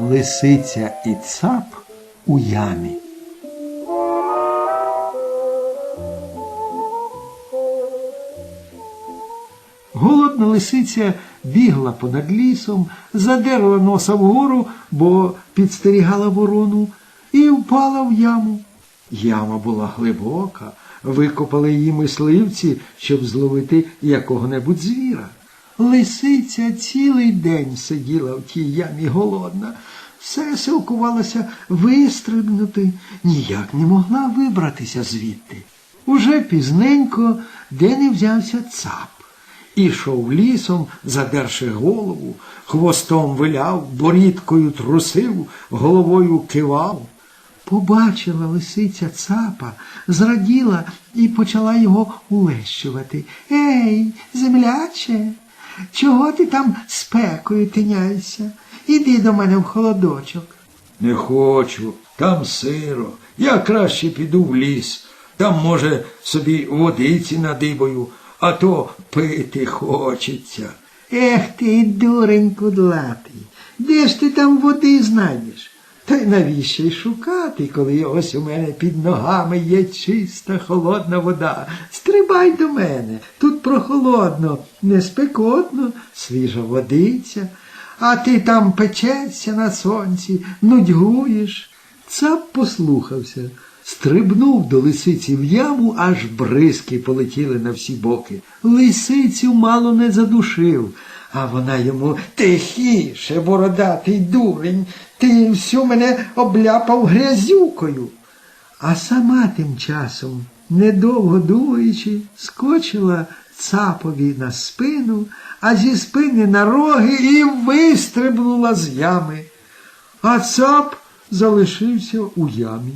Лисиця і цап у ямі. Голодна лисиця бігла понад лісом, задерла носа вгору, бо підстерігала ворону, і впала в яму. Яма була глибока, викопали її мисливці, щоб зловити якого-небудь звіра. Лисиця цілий день сиділа в тій ямі голодна, все силкувалася вистрибнути, ніяк не могла вибратися звідти. Уже пізненько де не взявся цап. Ішов лісом, задерши голову, хвостом виляв, борідкою трусив, головою кивав. Побачила лисиця цапа, зраділа і почала його улещувати. Ей, земляче, чого ти там спекою тиняєшся? Іди до мене в холодочок. Не хочу, там сиро. Я краще піду в ліс. Там, може, собі водиці надибаю, а то пити хочеться. Ех ти, дурень кудлатий, де ж ти там води знайдеш? Та й навіщо й шукати, коли ось у мене під ногами є чиста холодна вода. Стрибай до мене, тут прохолодно, не спекотно, свіжа водиця, а ти там печешся на сонці, нудьгуєш. Цап послухався, стрибнув до лисиці в яму, аж бризки полетіли на всі боки. Лисицю мало не задушив, а вона йому тихіше, бородатий дурень, ти всю мене обляпав грязюкою. А сама тим часом, недовго думаючи, скочила цапові на спину, а зі спини на роги і вистрибнула з ями. А цап залишився у ямі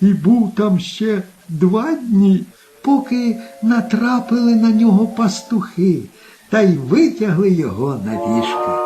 і був там ще два дні, поки натрапили на нього пастухи та й витягли його на вішки.